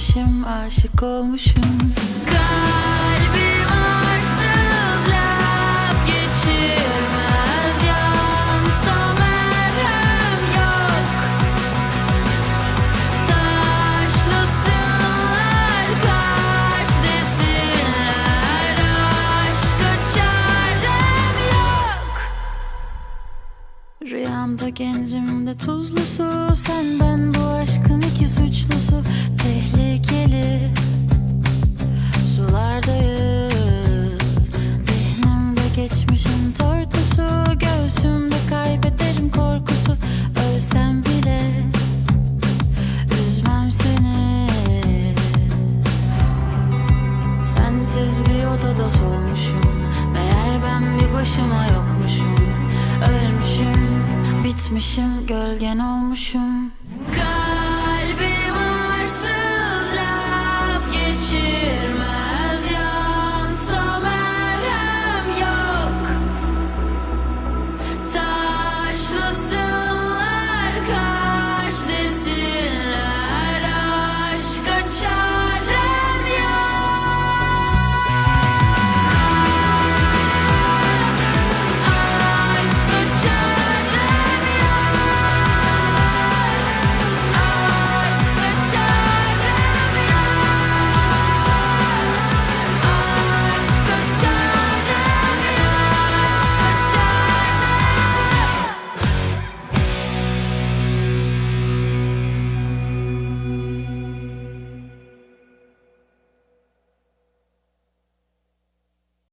içmişim, aşık olmuşum. Kalbim arsız laf geçirmez Yansa merhem yok. Taşlasınlar kaç desinler Aşka çarem yok. Rüyamda gencimde tuzlu su Sen ben bu aşkın iki suçlusu odada solmuşum Meğer ben bir başıma yokmuşum. Ölmüşüm, bitmişim, gölgen olmuşum